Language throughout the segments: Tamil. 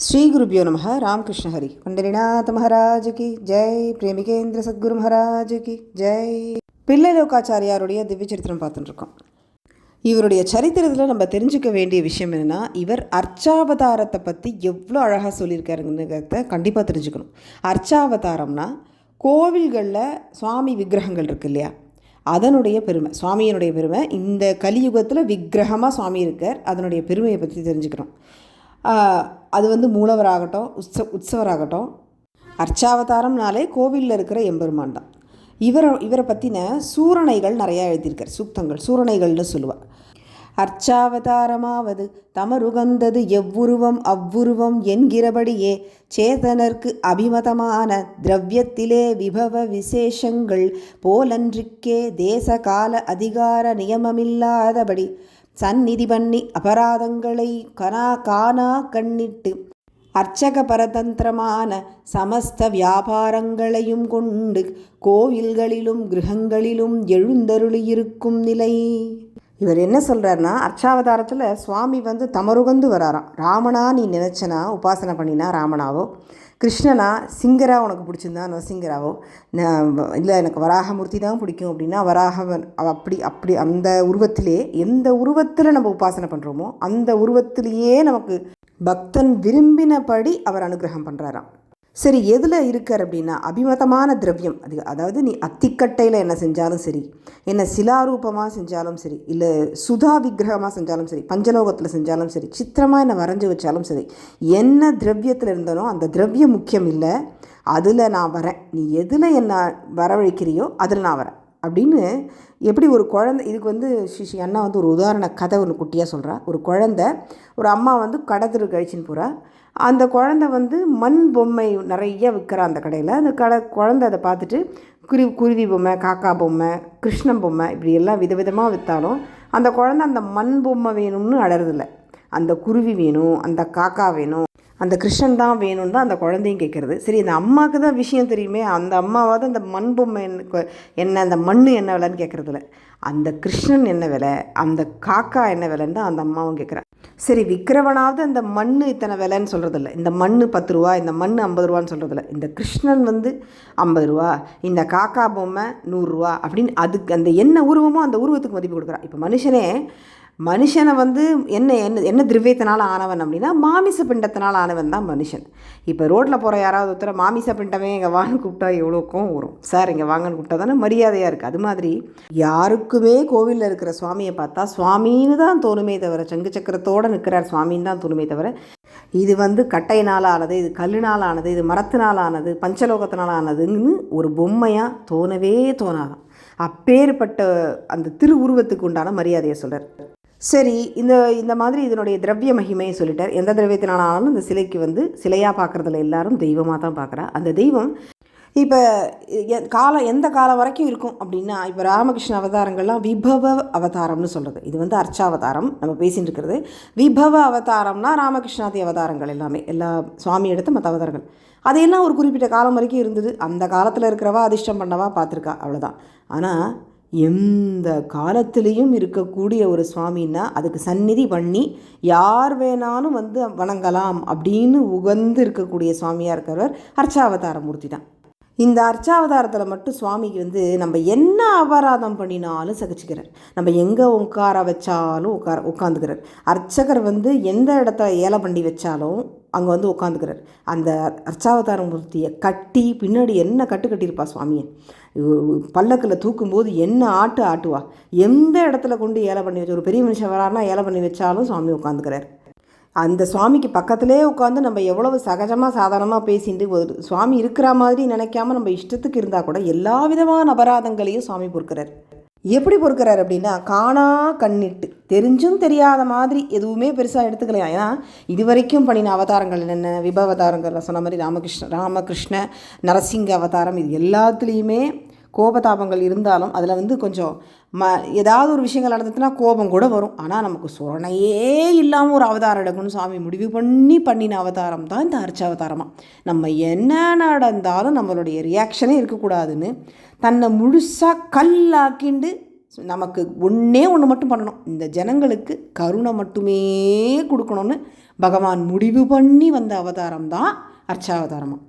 శ్రీ గురుభ్యో నమ రామకృష్ణ హరి పండరినాథ మహారాజుకి జై பிரேமிகேந்திர சத்குரு மகாராஜுக்கு ஜெய் பிள்ளைலோகாச்சாரியாருடைய திவ்ய சரித்திரம் பார்த்துட்டுருக்கோம் இவருடைய சரித்திரத்தில் நம்ம தெரிஞ்சுக்க வேண்டிய விஷயம் என்னென்னா இவர் அர்ச்சாவதாரத்தை பற்றி எவ்வளோ அழகாக சொல்லியிருக்காருங்கிறத கண்டிப்பாக தெரிஞ்சுக்கணும் அர்ச்சாவதாரம்னா கோவில்களில் சுவாமி விக்கிரகங்கள் இருக்கு இல்லையா அதனுடைய பெருமை சுவாமியினுடைய பெருமை இந்த கலியுகத்தில் விக்கிரகமாக சுவாமி இருக்கார் அதனுடைய பெருமையை பற்றி தெரிஞ்சுக்கிறோம் ஆஹ் அது வந்து மூலவராகட்டும் உற்ச உற்சவராகட்டும். அர்ச்சாவதாரம்னாலே கோவிலில் இருக்கிற எம்பெருமான் தான். இவரை இவரை பற்றின சூரணைகள் நிறையா எழுதியிருக்கார் சூக்தங்கள் சூரணைகள்னு சொல்லுவார். அர்ச்சாவதாரமாவது தமருகந்தது எவ்வுருவம் அவ்வுருவம் என்கிறபடியே சேதனர்க்கு அபிமதமான திரவியத்திலே விபவ விசேஷங்கள் போலன்றிக்கே தேச கால அதிகார நியமமில்லாதபடி சந்நிதி பண்ணி அபராதங்களை கனா கானா கண்ணிட்டு அர்ச்சக பரதந்திரமான சமஸ்த வியாபாரங்களையும் கொண்டு கோவில்களிலும் கிரகங்களிலும் எழுந்தருளியிருக்கும் நிலை. இவர் என்ன சொல்கிறாருன்னா அர்ச்சாவதாரத்தில் சுவாமி வந்து தமருகந்து வராராம். ராமனா நீ நினச்சனா உபாசனை பண்ணினா ராமனாவோ? கிருஷ்ணனா சிங்கரா உனக்கு பிடிச்சிருந்தா நரசிங்கராவோ இல்லை எனக்கு வராகமூர்த்தி தான் பிடிக்கும் அப்படின்னா வராகவன் அவ அப்படி அப்படி அந்த உருவத்திலே எந்த உருவத்தில் நம்ம உபாசனை பண்ணுறோமோ அந்த உருவத்திலேயே நமக்கு பக்தன் விரும்பினபடி அவர் அனுகிரகம் பண்ணுறாராம் சரி எதில் இருக்கார் அப்படின்னா அபிமதமான திரவியம். அது அதாவது நீ அத்திக்கட்டையில் என்ன செஞ்சாலும் சரி என்ன சிலாரூபமாக செஞ்சாலும் சரி இல்லை சுதா விக்கிரகமாக செஞ்சாலும் சரி பஞ்சலோகத்தில் செஞ்சாலும் சரி சித்திரமாக என்ன வரைஞ்சி வச்சாலும் சரி என்ன திரவியத்தில் இருந்தாலும் அந்த திரவியம் முக்கியம் இல்லை அதில் நான் வரேன். நீ எதில் என்ன வரவழைக்கிறியோ அதில் நான் வரேன். அப்படின்னு எப்படி ஒரு குழந்தை இதுக்கு வந்து ஸ்ரீ அண்ணா வந்து ஒரு உதாரண கதை ஒன்று குட்டியாக சொல்கிறா ஒரு குழந்தை ஒரு அம்மா வந்து கடத்திற்கு கழிச்சின்னு போகிறா அந்த குழந்தை வந்து மண் பொம்மை நிறைய விற்கிறா அந்த கடையில். அந்த கடை குழந்தை அதை பார்த்துட்டு குரு குருவி பொம்மை காக்கா பொம்மை கிருஷ்ணன் பொம்மை இப்படி எல்லாம் விதவிதமாக விற்றாலும் அந்த குழந்தை அந்த மண் பொம்மை வேணும்னு அடறதில்லை. அந்த குருவி வேணும் அந்த காக்கா வேணும் அந்த கிருஷ்ணன் தான் வேணும்னு தான் அந்த குழந்தையும் கேட்குறது. சரி இந்த அம்மாவுக்கு தான் விஷயம் தெரியுமே அந்த அம்மாவாவது அந்த மண் பொம்மை என்ன என்ன அந்த மண் என்ன விலைன்னு கேட்குறதுல அந்த கிருஷ்ணன் என்ன விலை அந்த காக்கா என்ன விலைன்னு தான் அந்த அம்மாவும் கேட்குறா சரி விற்கிறவனாவது அந்த மண் இத்தனை விலைன்னு சொல்கிறதில்ல இந்த மண் பத்து ரூபா இந்த மண் ஐம்பது ரூபான்னு சொல்கிறதில்ல இந்த கிருஷ்ணன் வந்து ஐம்பது ரூபா இந்த காக்கா பொம்மை நூறுரூவா அப்படின்னு அதுக்கு அந்த என்ன உருவமோ அந்த உருவத்துக்கு மதிப்பு கொடுக்குறா. இப்போ மனுஷனே மனுஷனை வந்து என்ன என்ன என்ன திரவியத்தினால் ஆனவன் அப்படின்னா மாமிச பிண்டத்தினால் ஆனவன் தான் மனுஷன். இப்போ ரோட்டில் போகிற யாராவது ஒருத்தர் மாமிச பிண்டமே இங்கே வான்னு கூப்பிட்டா எவ்வளோக்கும் வரும். சார் இங்கே வாங்கன்னு கூப்பிட்டா தானே மரியாதையாக இருக்குது. அது மாதிரி யாருக்குமே கோவிலில் இருக்கிற சுவாமியை பார்த்தா சுவாமின்னு தான் தோணுமே தவிர சங்கு சக்கரத்தோடு நிற்கிறார் சுவாமின்னு தான் தோணுமே தவிர இது வந்து கட்டையினால் ஆனது இது கல்லுனால் ஆனது இது மரத்தினால் ஆனது பஞ்சலோகத்தினால் ஆனதுன்னு ஒரு பொம்மையாக தோணவே தோணாதான். அப்பேற்பட்ட அந்த திரு உருவத்துக்கு உண்டான மரியாதையை சொல்கிறார். சரி இந்த இந்த மாதிரி இதனுடைய திரவிய மகிமையை சொல்லிட்டார். எந்த திரவியத்தினாலும் இந்த சிலைக்கு வந்து சிலையாக பார்க்குறதுல எல்லாரும் தெய்வமாக தான் பார்க்குறா. அந்த தெய்வம் இப்போ காலம் எந்த காலம் வரைக்கும் இருக்கும் அப்படின்னா இப்போ ராமகிருஷ்ண அவதாரங்கள்லாம் விபவ அவதாரம்னு சொல்கிறது இது வந்து அர்ச்சாவதாரம் நம்ம பேசிகிட்டு இருக்கிறது. விபவ அவதாரம்னா ராமகிருஷ்ணாதி அவதாரங்கள் எல்லாமே. எல்லா சுவாமி எடுத்த மற்ற அவதாரங்கள். அதையெல்லாம் ஒரு குறிப்பிட்ட காலம் வரைக்கும் இருந்தது. அந்த காலத்தில் இருக்கிறவா அதிர்ஷ்டம் பண்ணவா பார்த்துருக்கா. அவ்வளோதான் ஆனால் எந்த காலத்திலையும் இருக்கக்கூடிய ஒரு சுவாமின்னா அதுக்கு சந்நிதி பண்ணி யார் வேணாலும் வந்து வணங்கலாம் அப்படின்னு உகந்து இருக்கக்கூடிய சுவாமியாக இருக்கிறவர் அர்ச்சாவதார மூர்த்தி தான். இந்த அர்ச்சாவதாரத்தில் மட்டும் சுவாமிக்கு வந்து நம்ம என்ன அபராதம் பண்ணினாலும் சகிச்சுக்கிறார். நம்ம எங்கே உட்கார வச்சாலும் உட்கார உட்காந்துக்கிறார் அர்ச்சகர் வந்து எந்த இடத்த ஏல பண்ணி வச்சாலும் அங்கே வந்து உட்காந்துக்கிறார் அந்த அர்ச்சாவதார மூர்த்தியை கட்டி பின்னாடி என்ன கட்டு கட்டியிருப்பா சுவாமியை? பல்லக்கில் தூக்கும்போது என்ன ஆட்டு ஆட்டுவா? எந்த இடத்துல கொண்டு ஏலை பண்ணி வச்சு ஒரு பெரிய மனுஷன் வராருன்னா ஏலை பண்ணி வச்சாலும் சுவாமி உட்காந்துக்கிறார் அந்த சுவாமிக்கு பக்கத்திலே உட்காந்து நம்ம எவ்வளவு சகஜமாக சாதாரணமாக பேசிட்டு ஒரு சுவாமி இருக்கிற மாதிரி நினைக்காம நம்ம இஷ்டத்துக்கு இருந்தால் கூட எல்லா விதமான அபராதங்களையும் சுவாமி பொறுக்கிறார். எப்படி பொறுக்கிறார் அப்படின்னா காணா கண்ணிட்டு. தெரிஞ்சும் தெரியாத மாதிரி எதுவுமே பெருசாக எடுத்துக்கலாம் ஏன்னா இது வரைக்கும் பண்ணின அவதாரங்கள் என்னென்ன? விப சொன்ன மாதிரி ராமகிருஷ்ண ராமகிருஷ்ண நரசிங்க அவதாரம் இது எல்லாத்துலேயுமே கோபதாபங்கள் இருந்தாலும் அதில் வந்து கொஞ்சம் ம ஏதாவது ஒரு விஷயங்கள் நடந்ததுன்னா கோபம் கூட வரும். ஆனால் நமக்கு சுரணையே இல்லாமல் ஒரு அவதாரம் எடுக்கணும்னு சாமி முடிவு பண்ணி பண்ணின அவதாரம் தான் இந்த அர்ச்சாவதாரமாக நம்ம என்ன நடந்தாலும் நம்மளுடைய ரியாக்ஷனே இருக்கக்கூடாதுன்னு தன்னை முழுசாக கல்லாக்கிண்டு நமக்கு ஒன்றே ஒன்று மட்டும் பண்ணணும். இந்த ஜனங்களுக்கு கருணை மட்டுமே கொடுக்கணும்னு பகவான் முடிவு பண்ணி வந்த அவதாரம் தான் அர்ச்சாவதாரமாக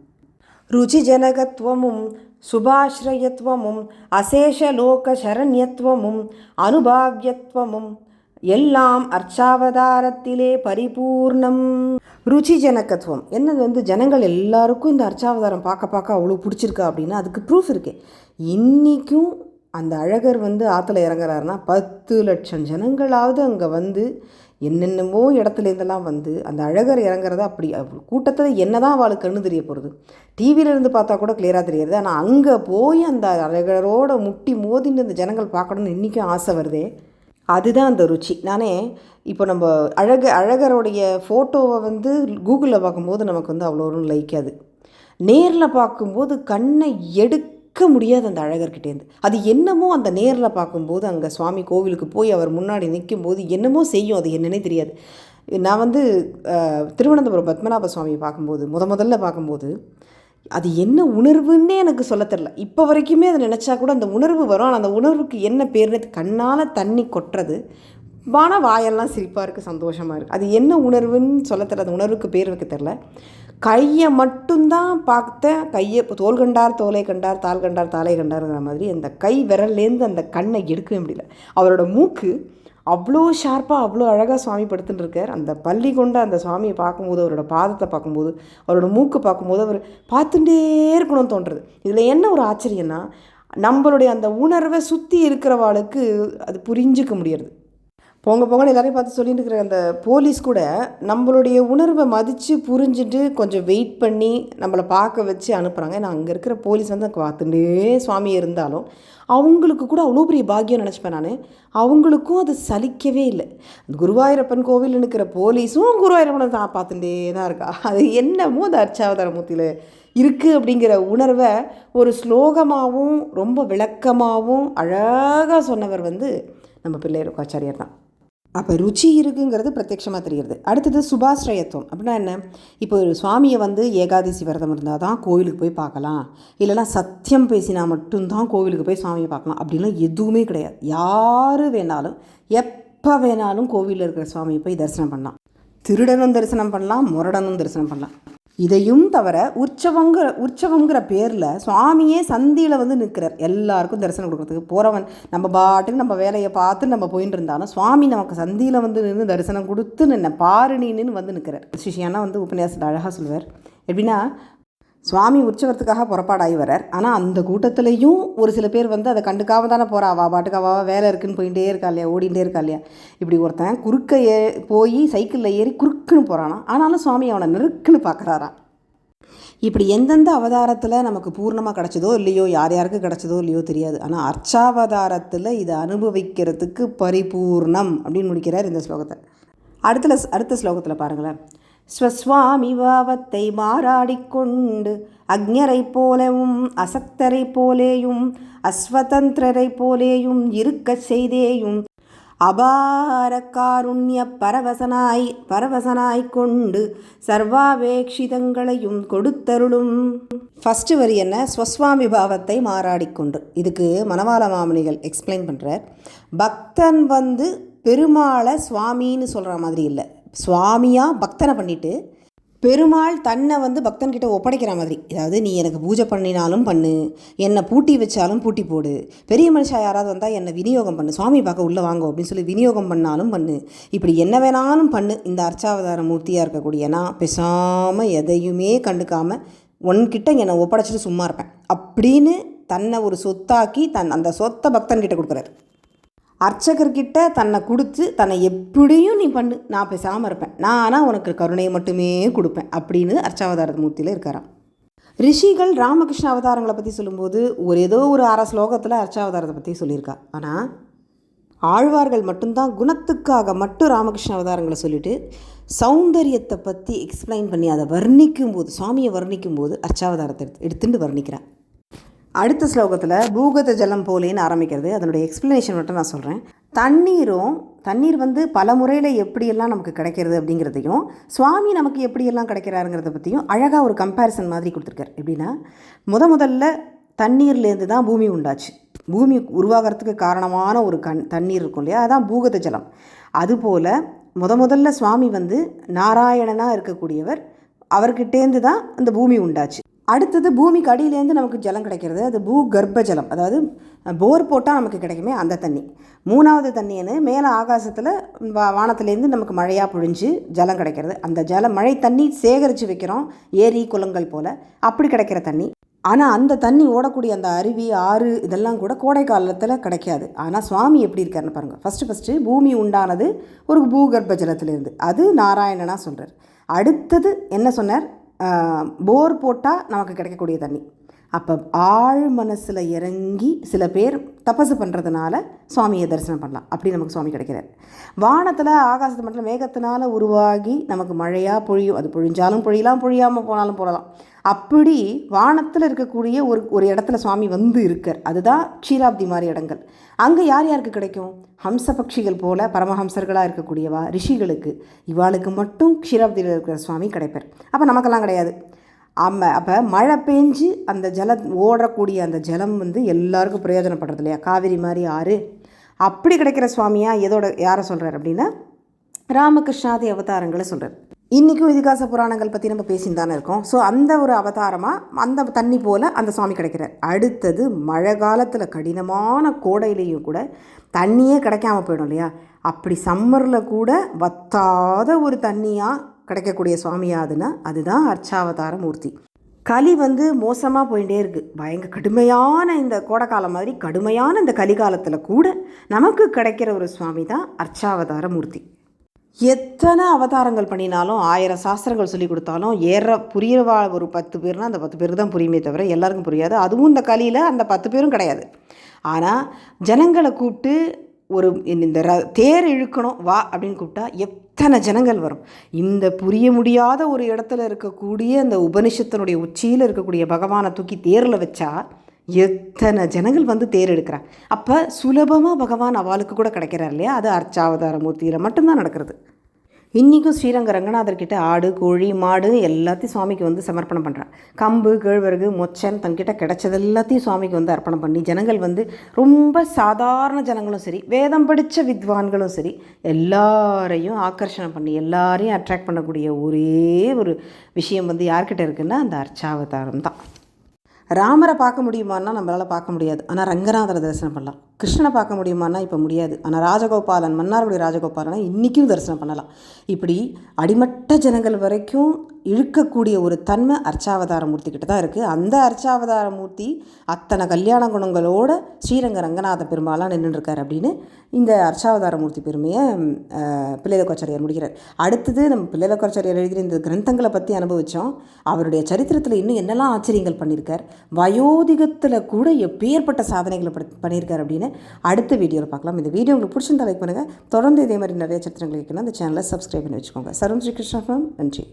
ருச்சி ஜனகத்துவமும் சுபாஸ்ரயத்வமும் அசேஷலோக சரண்யத்துவமும் அனுபாவியத்துவமும் எல்லாம் அர்ச்சாவதாரத்திலே பரிபூர்ணம். ருச்சிஜனகத்துவம். என்னது வந்து ஜனங்கள் எல்லாருக்கும் இந்த அர்ச்சாவதாரம் பார்க்க பார்க்க அவ்வளோ பிடிச்சிருக்கா அப்படின்னா அதுக்கு ப்ரூஃப் இருக்குது இன்றைக்கும் அந்த அழகர் வந்து ஆற்றுல இறங்குறாருன்னா பத்து லட்சம் ஜனங்களாவது அங்கே வந்து என்னென்னமோ இடத்துல இருந்தெல்லாம் வந்து அந்த அழகர் இறங்குறத அப்படி கூட்டத்தில் என்ன தான் அவளுக்கு கண்ணு தெரிய போகிறது டிவியிலேருந்து பார்த்தா கூட கிளியராக தெரியாது. ஆனால் அங்கே போய் அந்த அழகரோட முட்டி மோதின்னு அந்த ஜனங்கள் பார்க்கணுன்னு இன்றைக்கும் ஆசை வருதே. அதுதான் அந்த ருச்சி. நானே இப்போ நம்ம அழக அழகருடைய ஃபோட்டோவை வந்து கூகுளில் பார்க்கும்போது நமக்கு வந்து அவ்வளோ ஒன்றும் லைக்காது நேரில் பார்க்கும்போது கண்ணை எடுக்க முடியாது அந்த அழகர்கிட்டேருந்து அது என்னமோ அந்த நேரில் பார்க்கும்போது அங்கே சுவாமி கோவிலுக்கு போய் அவர் முன்னாடி நிற்கும்போது என்னமோ செய்யும் அது என்னன்னே தெரியாது. நான் வந்து திருவனந்தபுரம் பத்மநாப சுவாமியை பார்க்கும்போது முத முதல்ல பார்க்கும்போது அது என்ன உணர்வுன்னே எனக்கு சொல்ல தெரில. இப்போ வரைக்குமே அதை நினச்சா கூட அந்த உணர்வு வரும். ஆனால் அந்த உணர்வுக்கு என்ன பேர்னு கண்ணால் தண்ணி கொட்டுறது வான வாயெல்லாம் சிரிப்பாக இருக்குது சந்தோஷமாக இருக்குது அது என்ன உணர்வுன்னு சொல்ல தெரியல அந்த உணர்வுக்கு பேர் வைக்க தெரில. கையை மட்டும்தான் பார்த்த கையை இப்போ தோல் கண்டார் தோலை கண்டார் தாள் கண்டார் தாளை கண்டாருங்கிற மாதிரி அந்த கை விரல்லேருந்து அந்த கண்ணை எடுக்கவே முடியல. அவரோட மூக்கு அவ்வளோ ஷார்ப்பாக அவ்வளோ அழகாக சுவாமி படுத்துன்னு இருக்கார் அந்த பள்ளி கொண்ட அந்த சுவாமியை பார்க்கும்போது அவரோட பாதத்தை பார்க்கும்போது அவரோட மூக்கு பார்க்கும்போது அவர் பார்த்துட்டே இருக்கணும்னு தோன்றுறது. இதில் என்ன ஒரு ஆச்சரியம்னா நம்மளுடைய அந்த உணர்வை சுற்றி இருக்கிறவாளுக்கு அது புரிஞ்சுக்க முடியறது. போங்க போங்கன்னு எல்லாரையும் பார்த்து சொல்லிட்டு இருக்கிற அந்த போலீஸ் கூட நம்மளுடைய உணர்வை மதித்து புரிஞ்சுட்டு கொஞ்சம் வெயிட் பண்ணி நம்மளை பார்க்க வச்சு அனுப்புகிறாங்க ஏன்னா அங்கே இருக்கிற போலீஸ் வந்து பார்த்துட்டே சுவாமி இருந்தாலும் அவங்களுக்கு கூட அவ்வளோ பெரிய பாக்கியம் நினச்சிப்பேன் நான். அவங்களுக்கும் அது சலிக்கவே இல்லை. குருவாயூரப்பன் கோவில் இருக்கிற போலீஸும் குருவாயூரப்பனை தான் பார்த்துட்டே தான் இருக்கா. அது என்னமோ அந்த அர்ச்சாவதாரமூர்த்தியில் இருக்குது அப்படிங்கிற உணர்வை ஒரு ஸ்லோகமாகவும் ரொம்ப விளக்கமாகவும் அழகாக சொன்னவர் வந்து நம்ம பிள்ளையர் ஆச்சாரியர் தான். அப்போ ருச்சி இருக்குங்கிறது பிரத்யட்சமாக தெரிகிறது. அடுத்தது சுபாஸ்ரயத்துவம் அப்படின்னா என்ன? இப்போ ஒரு சுவாமியை வந்து ஏகாதசி விரதம் இருந்தால் தான் கோவிலுக்கு போய் பார்க்கலாம். இல்லைனா சத்தியம் பேசினா மட்டும்தான் கோவிலுக்கு போய் சுவாமியை பார்க்கலாம். அப்படின்லாம் எதுவுமே கிடையாது. யார் வேணாலும் எப்போ வேணாலும் கோவிலில் இருக்கிற சுவாமியை போய் தரிசனம் பண்ணலாம். திருடனும் தரிசனம் பண்ணலாம் முரடனும் தரிசனம் பண்ணலாம். இதையும் தவிர உற்சவங்கிற உற்சவங்கிற பேரில் சுவாமியே சந்தியில் வந்து நிற்கிறார். எல்லாருக்கும் தரிசனம் கொடுக்குறதுக்கு போகிறவன் நம்ம பாட்டுக்கு நம்ம வேலையை பார்த்து நம்ம போயின்னு இருந்தாலும் சுவாமி நமக்கு சந்தியில் வந்து நின்று தரிசனம் கொடுத்து நின்ன பாரு நின்று வந்து நிற்கிறார். சிஷியானா வந்து உபன்யாசத்தில் அழகாக சொல்வார் எப்படின்னா சுவாமி உற்சவத்துக்காக புறப்பாடாகி வரார் ஆனால் அந்த கூட்டத்துலேயும் ஒரு சில பேர் வந்து அதை கண்டுக்காம தானே போகிறா அவா பாட்டுக்கு அவா வேலை இருக்குன்னு போயிட்டே இருக்கா இல்லையா? ஓடிட்டே இருக்கா இல்லையா? இப்படி ஒருத்தன் குறுக்க ஏ போய் சைக்கிளில் ஏறி குறுக்குன்னு போகிறானா ஆனாலும் சுவாமி அவனை நெருக்குன்னு பார்க்குறாராம் இப்படி எந்தெந்த அவதாரத்தில் நமக்கு பூர்ணமாக கிடச்சதோ இல்லையோ யார் யாருக்கு கிடச்சதோ இல்லையோ தெரியாது. ஆனால் அர்ச்சாவதாரத்தில் இதை அனுபவிக்கிறதுக்கு பரிபூர்ணம் அப்படின்னு முடிக்கிறார் இந்த ஸ்லோகத்தை. அடுத்த அடுத்த ஸ்லோகத்தில் பாருங்களேன். ஸ்வஸ்வாமி பாவத்தை மாறாடிக்கொண்டு அக்ஞரைப் போலவும் அசக்தரைப் போலேயும் அஸ்வதந்திரரைப் போலேயும் இருக்கச் செய்தேயும் அபார காருண்ய பரவசனாய் பரவசனாய் கொண்டு சர்வாபேட்சிதங்களையும் கொடுத்தருளும். ஃபஸ்ட்டு வரி என்ன? ஸ்வஸ்வாமி பாவத்தை மாறாடிக்கொண்டு. இதுக்கு மணவாள மாமணிகள் எக்ஸ்பிளைன் பண்ணுறார் பக்தன் வந்து பெருமாளை சுவாமின்னு சொல்கிற மாதிரி இல்லை. சுவாமியாக பக்தனை பண்ணிவிட்டு பெருமாள் தன்னை வந்து பக்தன்கிட்ட ஒப்படைக்கிற மாதிரி. அதாவது நீ எனக்கு பூஜை பண்ணினாலும் பண்ணு என்னை பூட்டி வச்சாலும் பூட்டி போடு பெரிய மனுஷா யாராவது வந்தால் என்னை விநியோகம் பண்ணு சுவாமி பார்க்க உள்ளே வாங்க அப்படின்னு சொல்லி விநியோகம் பண்ணாலும் பண்ணு. இப்படி என்ன வேணாலும் பண்ணு. இந்த அர்ச்சாவதார மூர்த்தியாக இருக்கக்கூடிய நான் பேசாமல் எதையுமே கண்டுக்காமல் உன்கிட்ட என்னை ஒப்படைச்சிட்டு சும்மா இருப்பேன். அப்படின்னு தன்னை ஒரு சொத்தாக்கி தன் அந்த சொத்தை பக்தன்கிட்ட கொடுக்குறாரு. அர்ச்சகர்கிட்ட தன்னை கொடுத்து தன்னை எப்படியும் நீ பண்ணு நான் பேசாமல் இருப்பேன். நான் ஆனால் உனக்கு கருணையை மட்டுமே கொடுப்பேன் அப்படின்னு அர்ச்சாவதார மூர்த்தியில் இருக்காராம். ரிஷிகள் ராமகிருஷ்ண அவதாரங்களை பற்றி சொல்லும்போது ஒரு ஏதோ ஒரு அரை ஸ்லோகத்தில் அர்ச்சாவதாரத்தை பற்றி சொல்லியிருக்கா. ஆனால் ஆழ்வார்கள் மட்டும்தான் குணத்துக்காக மட்டும் ராமகிருஷ்ண அவதாரங்களை சொல்லிட்டு சௌந்தரியத்தை பற்றி எக்ஸ்பிளைன் பண்ணி அதை வர்ணிக்கும் போது சுவாமியை வர்ணிக்கும் போது அர்ச்சாவதாரத்தை எடுத்து எடுத்துட்டு வர்ணிக்கிறான் அடுத்த ஸ்லோகத்தில் பூகத ஜலம் போலேன்னு ஆரம்பிக்கிறது. அதனுடைய எக்ஸ்ப்ளனேஷன் மட்டும் நான் சொல்கிறேன் தண்ணீரும் தண்ணீர் வந்து பல முறையில் எப்படியெல்லாம் நமக்கு கிடைக்கிறது அப்படிங்கிறதையும் சுவாமி நமக்கு எப்படியெல்லாம் கிடைக்கிறாருங்கிறத பற்றியும் அழகாக ஒரு கம்பேரிசன் மாதிரி கொடுத்துருக்காரு. எப்படின்னா முத முதல்ல தண்ணீர்லேருந்து தான் பூமி உண்டாச்சு. பூமி உருவாகிறதுக்கு காரணமான ஒரு கண் தண்ணீர் இருக்கும் இல்லையா? அதான் பூகத ஜலம். அதுபோல் முத முதல்ல சுவாமி வந்து நாராயணனாக இருக்கக்கூடியவர் அவர்கிட்டேருந்து தான் அந்த பூமி உண்டாச்சு. அடுத்தது பூமிக்கு அடியிலேருந்து நமக்கு ஜலம் கிடைக்கிறது. அது பூ கர்ப்ப ஜலம். அதாவது போர் போட்டால் நமக்கு கிடைக்குமே அந்த தண்ணி. மூணாவது தண்ணின்னு மேலே ஆகாசத்தில் வா வானத்துலேருந்து நமக்கு மழையாக பொழிஞ்சு ஜலம் கிடைக்கிறது. அந்த ஜல மழை தண்ணி சேகரித்து வைக்கிறோம். ஏரி குளங்கள் போல். அப்படி கிடைக்கிற தண்ணி. ஆனால் அந்த தண்ணி ஓடக்கூடிய அந்த அருவி ஆறு இதெல்லாம் கூட கோடை காலத்தில் கிடைக்காது. ஆனால் சுவாமி எப்படி இருக்காருன்னு பாருங்கள் ஃபஸ்ட்டு ஃபஸ்ட்டு பூமி உண்டானது ஒரு பூகர்ப்ப ஜலத்திலேருந்து அது நாராயணனா சொல்கிறார் அடுத்தது என்ன சொன்னார்? போர் போட்டால் நமக்கு கிடைக்கக்கூடிய தண்ணி. அப்போ ஆழ் மனசில் இறங்கி சில பேர் தபசு பண்ணுறதுனால சுவாமியை தரிசனம் பண்ணலாம். அப்படி நமக்கு சுவாமி கிடைக்கிறார். வானத்தில் ஆகாசத்து மட்டும் மேகத்தினால் உருவாகி நமக்கு மழையாக பொழியும். அது பொழிஞ்சாலும் பொழியலாம் பொழியாமல் போனாலும் போடலாம் அப்படி வானத்தில் இருக்கக்கூடிய ஒரு ஒரு இடத்துல சுவாமி வந்து இருக்கார். அதுதான் க்ஷீராப்தி மாதிரி இடங்கள். அங்கே யார் யாருக்கு கிடைக்கும்? ஹம்ச பட்சிகள் போல பரமஹம்சர்களாக இருக்கக்கூடியவா ரிஷிகளுக்கு. இவாளுக்கு மட்டும் க்ஷீராப்தியில் இருக்கிற சுவாமி கிடைப்பார். அப்போ நமக்கெல்லாம் கிடையாது. ஆமாம் அப்போ மழை பெஞ்சு அந்த ஜல ஓடக்கூடிய அந்த ஜலம் வந்து எல்லாருக்கும் பிரயோஜனப்படுறது இல்லையா? காவிரி மாதிரி ஆறு. அப்படி கிடைக்கிற சுவாமியாக எதோட யாரை சொல்கிறார் அப்படின்னா? ராமகிருஷ்ணாதி அவதாரங்களை சொல்கிறார் இன்றைக்கும் இதிகாச புராணங்கள் பற்றி நம்ம பேசின்னு தானே இருக்கோம். ஸோ அந்த ஒரு அவதாரமாக அந்த தண்ணி போல் அந்த சுவாமி கிடைக்கிறார். அடுத்தது மழை காலத்தில் கடினமான கோடையிலையும் கூட தண்ணியே கிடைக்காம போயிடும் இல்லையா? அப்படி சம்மரில் கூட வத்தாத ஒரு தண்ணியாக கிடைக்கக்கூடிய சுவாமியாதுன்னா அதுதான் அர்ச்சாவதார மூர்த்தி களி வந்து மோசமாக போயிட்டே இருக்குது பயங்கர கடுமையான இந்த கோடைக்காலம் மாதிரி கடுமையான இந்த கலிகாலத்தில் கூட நமக்கு கிடைக்கிற ஒரு சுவாமி தான் அர்ச்சாவதார மூர்த்தி எத்தனை அவதாரங்கள் பண்ணினாலும் ஆயிரம் சாஸ்திரங்கள் சொல்லி கொடுத்தாலும் ஏற புரியவா ஒரு பத்து பேர்னா அந்த பத்து பேருக்கு தான் புரியுமே தவிர எல்லாருக்கும் புரியாது. அதுவும் இந்த கலியில் அந்த பத்து பேரும் கிடையாது. ஆனால் ஜனங்களை கூப்பிட்டு ஒரு இந்த ர தேர் இழுக்கணும் வா அப்படின்னு கூப்பிட்டா எத்தனை ஜனங்கள் வரும். இந்த புரிய முடியாத ஒரு இடத்துல இருக்கக்கூடிய அந்த உபனிஷத்தினுடைய உச்சியில் இருக்கக்கூடிய பகவானை தூக்கி தேரில் வச்சா எத்தனை ஜனங்கள் வந்து தேர் எடுக்கிறாங்க. அப்போ சுலபமாக பகவான் அவளுக்கு கூட கிடைக்கிறார் இல்லையா? அது அர்ச்சாவதார மூர்த்தியில் மட்டும்தான் நடக்கிறது. இன்றைக்கும் ஸ்ரீரங்க ரங்கநாதர்கிட்ட ஆடு கோழி மாடு எல்லாத்தையும் சுவாமிக்கு வந்து சமர்ப்பணம் பண்ணுறான் கம்பு கேழ்வரகு மொச்சன் தன்கிட்ட கிடைச்சது எல்லாத்தையும் சுவாமிக்கு வந்து அர்ப்பணம் பண்ணி ஜனங்கள் வந்து ரொம்ப சாதாரண ஜனங்களும் சரி வேதம் படித்த வித்வான்களும் சரி எல்லாரையும் ஆக்கர்ஷணம் பண்ணி எல்லாரையும் அட்ராக்ட் பண்ணக்கூடிய ஒரே ஒரு விஷயம் வந்து யார்கிட்ட இருக்குன்னா அந்த அர்ச்சாவதாரம் தான். ராமரை பார்க்க முடியுமான்னா நம்மளால் பார்க்க முடியாது. ஆனால் ரங்கநாதரை தரிசனம் பண்ணலாம். கிருஷ்ணனை பார்க்க முடியுமான்னா இப்போ முடியாது. ஆனால் ராஜகோபாலன் மன்னார்குடி ராஜகோபாலனை இன்றைக்கும் தரிசனம் பண்ணலாம். இப்படி அடிமட்ட ஜனங்கள் வரைக்கும் இழுக்கக்கூடிய ஒரு தன்மை அர்ச்சாவதார மூர்த்தி கிட்ட தான் இருக்குது அந்த அர்ச்சாவதார மூர்த்தி அத்தனை கல்யாண குணங்களோட ஸ்ரீரங்க ரங்கநாத பெருமாளாக நின்றுருக்கார் அப்படின்னு இந்த அர்ச்சாவதார மூர்த்தி பெருமையை பிள்ளைலக்கோச்சாரியார் முடிக்கிறார். அடுத்தது நம்ம பிள்ளைலக்கோச்சாரியார் எழுதிய இந்த கிரந்தங்களை பற்றி அனுபவித்தோம் அவருடைய சரித்திரத்தில் இன்னும் என்னெல்லாம் ஆச்சரியங்கள் பண்ணியிருக்கார் வயோதிகத்தில் கூட எப்பேற்பட்ட சாதனைகளை பண்ணியிருக்கார் அப்படின்னு அடுத்த வீடியோவில் பார்க்கலாம். இந்த வீடியோ உங்களுக்கு பிடிச்சிருந்தா லைக் பண்ணுங்கள் தொடர்ந்து இதே மாதிரி நிறைய சித்திரங்கள் இருக்குன்னா அந்த சேனலை சப்ஸ்கிரைப் பண்ணி வச்சுக்கோங்க. சரம் ஸ்ரீ கிருஷ்ணா நன்றி.